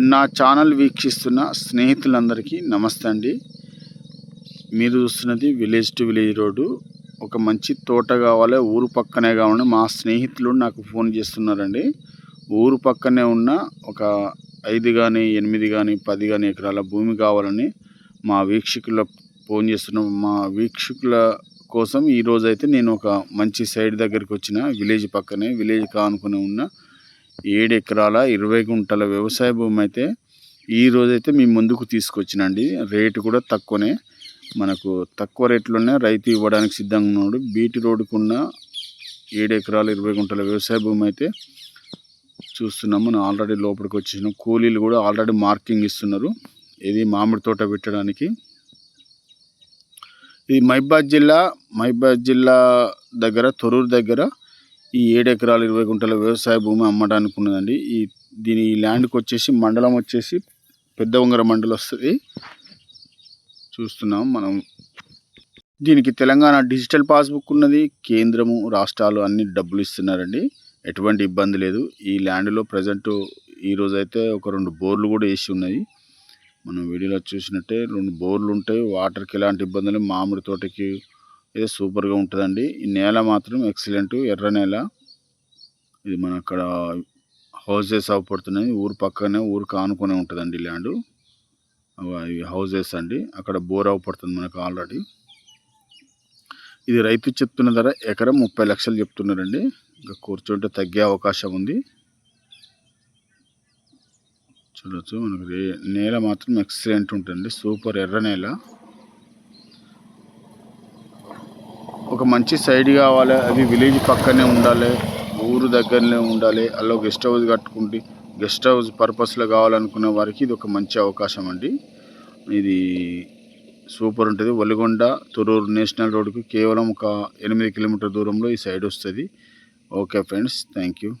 నా ఛానల్ వీక్షిస్తున్న స్నేహితులందరికీ నమస్తే అండి. మీరు చూస్తున్నది విలేజ్ టు విలేజ్ రోడ్డు. ఒక మంచి తోట కావాలి ఊరు పక్కనే కావాలి మా స్నేహితులు నాకు ఫోన్ చేస్తున్నారండి. ఊరు పక్కనే ఉన్న ఒక ఐదు కానీ ఎనిమిది కానీ పది కానీ ఎకరాల భూమి కావాలని మా వీక్షకుల ఫోన్ చేస్తున్న. మా వీక్షకుల కోసం ఈరోజు అయితే నేను ఒక మంచి సైడ్ దగ్గరికి వచ్చిన విలేజ్ పక్కనే విలేజ్ కానుకొని ఉన్న ఏడు ఎకరాల ఇరవై గుంటల వ్యవసాయ భూమి అయితే ఈ రోజైతే మీ ముందుకు తీసుకొచ్చినండి. రేటు కూడా తక్కువనే. మనకు తక్కువ రేట్లోనే రైతు ఇవ్వడానికి సిద్ధంగా ఉన్నాడు. బీటి రోడ్డుకున్న ఏడు ఎకరాల ఇరవై గుంటల వ్యవసాయ భూమి అయితే చూస్తున్నాము. మనం ఆల్రెడీ లోపలికి వచ్చేసిన. కూలీలు కూడా ఆల్రెడీ మార్కింగ్ ఇస్తున్నారు. ఇది మామిడి తోట పెట్టడానికి. ఇది మైబాద్ జిల్లా మైబాద్ జిల్లా దగ్గర తొరూరు దగ్గర ఈ ఏడు ఎకరాలు ఇరవై గుంటల వ్యవసాయ భూమి అమ్మడానికి ఉన్నదండి. ఈ దీని ఈ ల్యాండ్కి వచ్చేసి మండలం వచ్చేసి పెద్ద ఉంగర మండలం వస్తుంది. చూస్తున్నాం మనం. దీనికి తెలంగాణ డిజిటల్ పాస్బుక్ ఉన్నది. కేంద్రము రాష్ట్రాలు అన్ని డబ్బులు ఇస్తున్నారండి. ఎటువంటి ఇబ్బంది లేదు. ఈ ల్యాండ్లో ప్రజెంట్ ఈరోజు అయితే ఒక రెండు బోర్లు కూడా వేసి ఉన్నాయి. మనం వీడియోలో చూసినట్టే రెండు బోర్లు ఉంటాయి. వాటర్కి ఎలాంటి ఇబ్బందులు మామిడి తోటకి ఇది సూపర్గా ఉంటుందండి. ఈ నేల మాత్రం ఎక్సలెంట్. ఎర్ర నేల. ఇది మన అక్కడ హౌసెస్ అవపడుతున్నాయి. ఊరు పక్కనే ఊరు ఆనుకునే ఉంటుందండి ల్యాండ్. ఇవి హౌసెస్ అండి. అక్కడ బోర్ అవపడుతుంది మనకు ఆల్రెడీ. ఇది రైతు చెప్తున్న ధర ఎకరం ముప్పై లక్షలు చెప్తున్నారండి. ఇంకా కూర్చుంటే తగ్గే అవకాశం ఉంది. చూడవచ్చు మనకు నేల మాత్రం ఎక్సలెంట్ ఉంటుంది సూపర్ ఎర్ర నేల. ఒక మంచి సైడ్ కావాలి. అది విలేజ్ పక్కనే ఉండాలి. ఊరు దగ్గరనే ఉండాలి. అలా గెస్ట్ హౌస్ కట్టుకుంటే గెస్ట్ హౌస్ పర్పస్లో కావాలనుకునే వారికి ఇది ఒక మంచి అవకాశం అండి. ఇది సూపర్ ఉంటుంది. వలిగొండ తురూరు నేషనల్ రోడ్కు కేవలం ఒక ఎనిమిది కిలోమీటర్ దూరంలో ఈ సైడ్ వస్తుంది. Okay friends thank you.